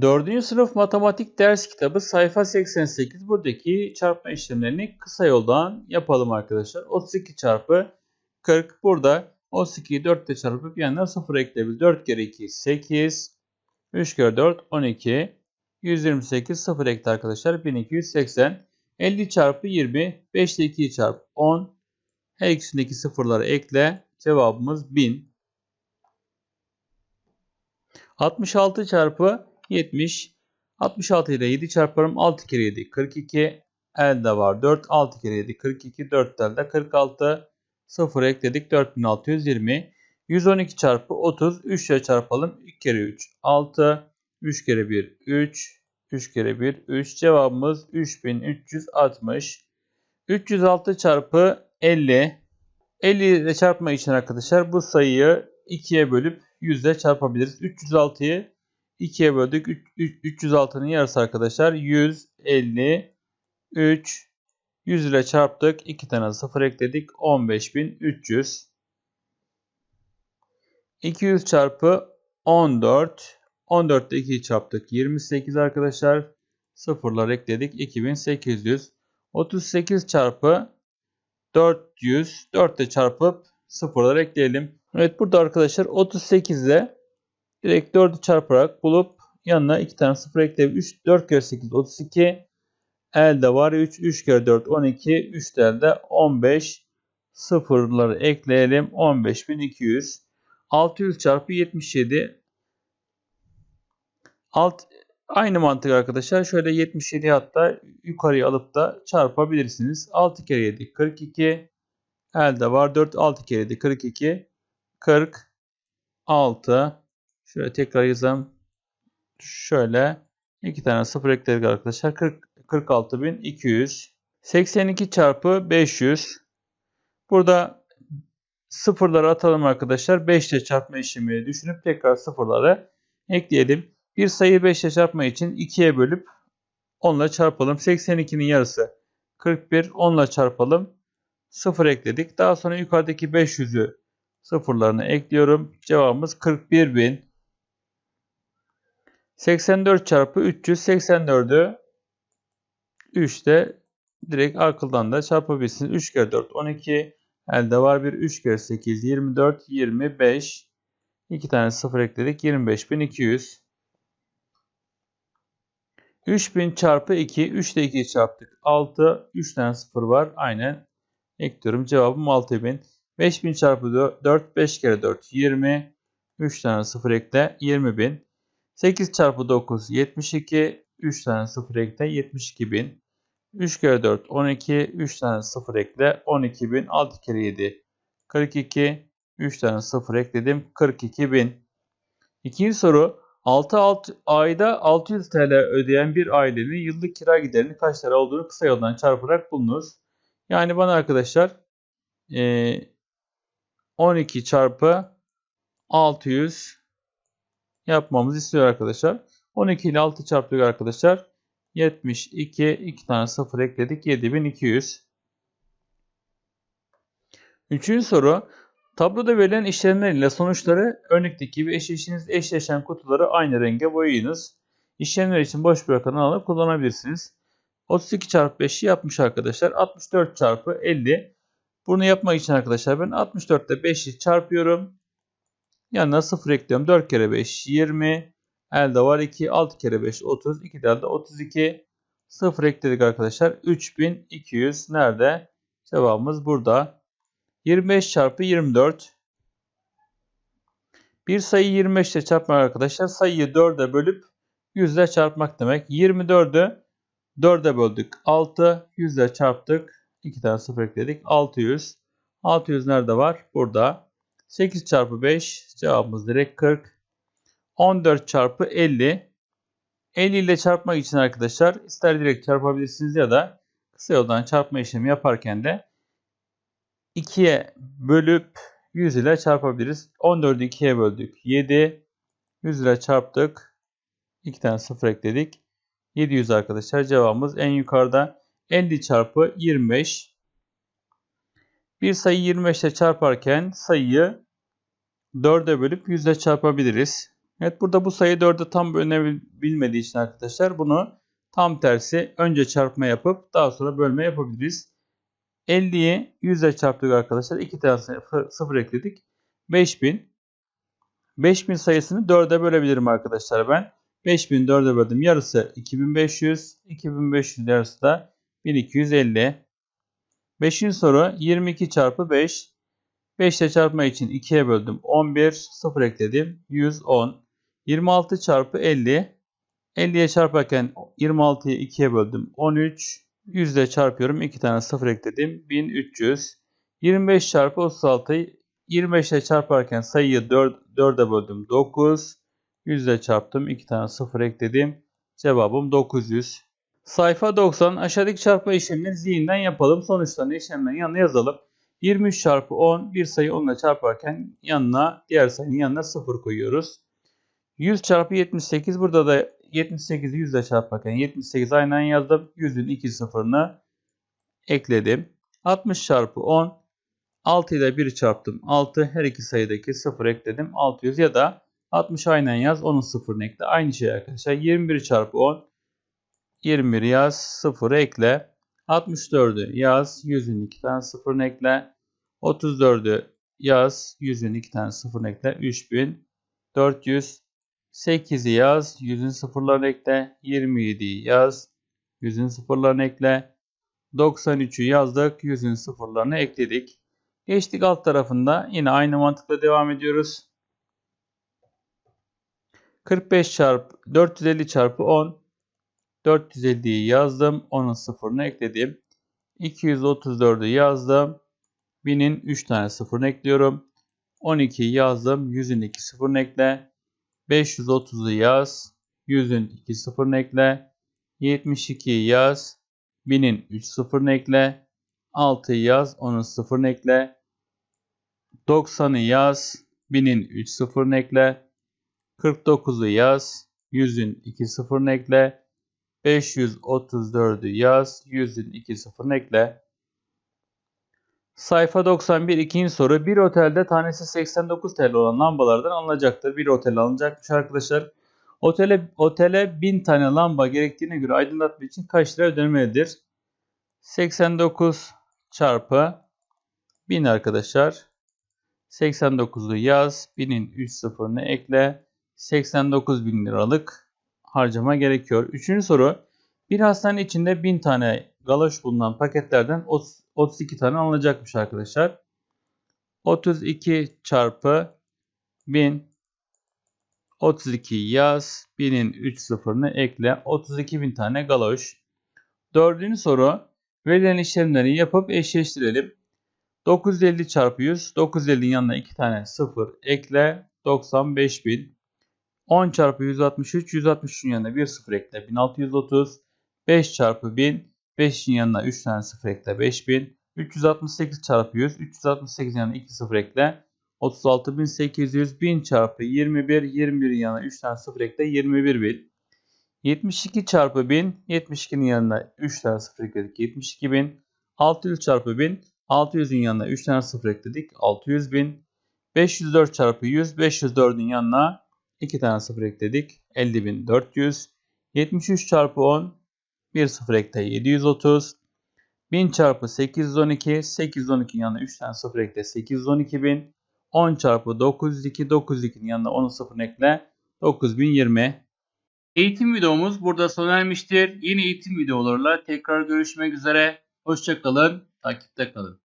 4. sınıf matematik ders kitabı sayfa 88. Buradaki çarpma işlemlerini kısa yoldan yapalım arkadaşlar. 32 çarpı 40. Burada 32'yi 4 ile çarpıp yanına 0 ekleyebiliriz. 4 kere 2 8. 3 kere 4 12. 128 0 ekle arkadaşlar. 1280. 50 çarpı 20. 5 ile 2'yi çarp 10. Her ikisindeki sıfırları ekle. Cevabımız 1000. 66 çarpı 70. 66 ile 7 çarparım. 6 kere 7 42. Elde var 4. 6 kere 7 42. 4 elde 46. 0 ekledik. 4620. 112 çarpı 30. 3 ile çarpalım. 2 kere 3 6. 3 kere 1 3. 3 kere 1 3. Cevabımız 3360. 306 çarpı 50. 50 ile çarpma için arkadaşlar bu sayıyı 2'ye bölüp 100 ile çarpabiliriz. 306'yı 2'ye böldük. 306'nın yarısı arkadaşlar 153. 100 ile çarptık. 2 tane 0 ekledik. 15300. 200 çarpı 14. 14 ile 2'yi çarptık. 28 arkadaşlar. Sıfırlar ekledik. 2800. 38 çarpı 400. 4 ile çarpıp sıfırlar ekleyelim. Evet burada arkadaşlar 38 ile direkt 4'ü çarparak bulup yanına 2 tane 0 ekleyip 3, 4 kere 8 32 elde var 3, 3 kere 4 12, 3 de elde 15 sıfırları ekleyelim. 15200 600 çarpı 77 alt aynı mantık arkadaşlar. Şöyle 77 hatta yukarıya alıp da çarpabilirsiniz. 6 kere 7 42 elde var 4 6 kere 7 42 46 şöyle tekrar yazalım. Şöyle iki tane sıfır ekledik arkadaşlar. 40 46200 82 çarpı 500 burada sıfırları atalım arkadaşlar. 5 ile çarpma işlemi düşünüp tekrar sıfırları ekleyelim. Bir sayı 5 ile çarpma için 2'ye bölüp 10 ile çarpalım 82'nin yarısı 41 10 ile çarpalım. 0 ekledik. Daha sonra yukarıdaki 500'ü sıfırlarını ekliyorum. Cevabımız 41.000 84 çarpı 384'ü 3'te direkt akıldan da çarpabilirsiniz. 3 kere 4 12. Elde var bir 3 kere 8 24 25. 2 tane 0 ekledik. 25200. 3000 çarpı 2. 3 ile 2'yi çarptık. 6. 3 tane 0 var. Aynen ekliyorum. Cevabım 6000. 5000 çarpı 4. 5 kere 4 20. 3 tane 0 ekle. 20000. 8 çarpı 9 72. 3 tane 0 ekle 72.000. 3 kere 4 12. 3 tane 0 ekle 12.000. 6 kere 7 42. 3 tane 0 ekledim 42.000. İkinci soru 6, 6 ayda 600 TL ödeyen bir ailenin yıllık kira giderinin kaç lira olduğunu kısa yoldan çarparak bulunur. Yani bana arkadaşlar 12 çarpı 600 yapmamızı istiyor arkadaşlar. 12 ile 6 çarptık arkadaşlar. 72 2 tane 0 ekledik 7200. Üçüncü soru. Tabloda verilen işlemler ile sonuçları örnekteki gibi eşleştiğiniz eşleşen kutuları aynı renge boyayınız. İşlemler için boş bırakan alanı kullanabilirsiniz. 32 çarpı 5'i yapmış arkadaşlar. 64 çarpı 50. Bunu yapmak için arkadaşlar ben 64 ile 5'i çarpıyorum. Yanına 0 ekliyorum. 4 kere 5 20. Elde var 2. 6 kere 5 30. 2 de elde 32. 0 ekledik arkadaşlar. 3200 nerede? Cevabımız burada. 25 çarpı 24. Bir sayı 25 ile çarpmak arkadaşlar. Sayıyı 4'e bölüp 100 ile çarpmak demek. 24'ü 4'e böldük. 6. 100 ile çarptık. 2 tane 0 ekledik. 600. 600 nerede var? Burada. 8 çarpı 5 cevabımız direkt 40. 14 çarpı 50. 50 ile çarpmak için arkadaşlar ister direkt çarpabilirsiniz ya da kısa yoldan çarpma işlemi yaparken de 2'ye bölüp 100 ile çarpabiliriz. 14'ü 2'ye böldük. 7. 100 ile çarptık. 2 tane 0 ekledik. 700 arkadaşlar cevabımız en yukarıda. 50 çarpı 25. Bir sayı 25 ile çarparken sayıyı 4'e bölüp 100 ile çarpabiliriz. Evet burada bu sayı 4'e tam bölünebilmediği için arkadaşlar bunu tam tersi önce çarpma yapıp daha sonra bölme yapabiliriz. 50'yi 100 ile çarptık arkadaşlar. 2 tane sıfır ekledik. 5000. 5000 sayısını 4'e bölebilirim arkadaşlar ben. 5000 4'e böldüm. Yarısı 2500. 2500 yarısı da 1250. 5. soru 22 çarpı 5. 5 ile çarpma için 2'ye böldüm. 11. 0 ekledim. 110. 26 çarpı 50. 50'ye çarparken 26'yı 2'ye böldüm. 13. 100 ile çarpıyorum. 2 tane 0 ekledim. 1300. 25 çarpı 36. 25 ile çarparken sayıyı 4, 4'e böldüm. 9. 100 ile çarptım. 2 tane 0 ekledim. Cevabım 900. Sayfa 90. Aşağıdaki çarpma işlemini zihinden yapalım. Sonuçlarını işlemlerin yanına yazalım. 23 çarpı 10 bir sayı 10 ile çarparken yanına diğer sayının yanına 0 koyuyoruz. 100 çarpı 78 burada da 78'i 100 ile çarparken 78 aynen yazdım. 100'ün 2 sıfırını ekledim. 60 çarpı 10 6 ile 1 çarptım. 6 her iki sayıdaki 0 ekledim. 600 ya da 60 aynen yaz. Onun sıfırını ekle. Aynı şey arkadaşlar. 21 çarpı 10 21 yaz. 0 ekle. 64'ü yaz. 100'ün 2 tane sıfırını ekle. 34'ü yaz. 100'ün 2 tane sıfırını ekle. 3400 8'i yaz. 100'ün sıfırlarını ekle. 27'yi yaz. 100'ün sıfırlarını ekle. 93'ü yazdık. 100'ün sıfırlarını ekledik. Geçtik alt tarafında. Yine aynı mantıkla devam ediyoruz. 45 çarpı 450 çarpı 10 450'yi yazdım. Onun sıfırını ekledim. 234'ü yazdım. 1000'in 3 tane sıfırını ekliyorum. 12'yi yazdım. 100'ün 2 sıfırını ekle. 530'u yaz. 100'ün 2 sıfırını ekle. 72'yi yaz. 1000'in 3 sıfırını ekle. 6'yı yaz. Onun sıfırını ekle. 90'ı yaz. 1000'in 3 sıfırını ekle. 49'u yaz. 100'ün 2 sıfırını ekle. 534'ü yaz. 100'ün 2 sıfırını ekle. Sayfa 91 ikinci soru. Bir otelde tanesi 89 TL olan lambalardan alınacaktır. Bir otel alınacakmış arkadaşlar. Otele, otele 1000 tane lamba gerektiğine göre aydınlatma için kaç lira ödenmelidir? 89 çarpı 1000 arkadaşlar. 89'u yaz. 1000'in 3 sıfırını ekle. 89 bin liralık harcama gerekiyor. Üçüncü soru. Bir hastane içinde 1000 tane galoş bulunan paketlerden 32 tane alınacakmış arkadaşlar. 32 çarpı 1000 32 yaz. 1000'in 3 sıfırını ekle. 32 bin tane galoş. Dördüncü soru. Verilen işlemleri yapıp eşleştirelim. 950 çarpı 100. 950'nin yanına 2 tane 0 ekle. 95 bin. 10 çarpı 163. 163'ün yanına 1 0 ekle. 1630. 5 çarpı 1000. 5'in yanına 3 tane 0 ekle. 5000. 368 çarpı 100. 368 yanına 2 0 ekle. 36800. 1000 çarpı 21. 21'in yanına 3 tane 0 ekle. 21000. 72 çarpı 1000. 72'nin yanına 3 tane 0 ekledik. 72000. 600 çarpı 1000. 600'ün yanına 3 tane 0 ekledik. 600.000. 504 çarpı 100. 504'ün yanına 2 tane 0 ekledik. 50.400. 73 çarpı 10. 1 0 ekle 730. 1000 çarpı 812. 812'nin yanına 3 tane 0 ekle 812.000. 10 çarpı 902. 902'nin yanına 10 0 ekle 9020. Eğitim videomuz burada sona ermiştir. Yeni eğitim videolarıyla tekrar görüşmek üzere. Hoşçakalın. Takipte kalın.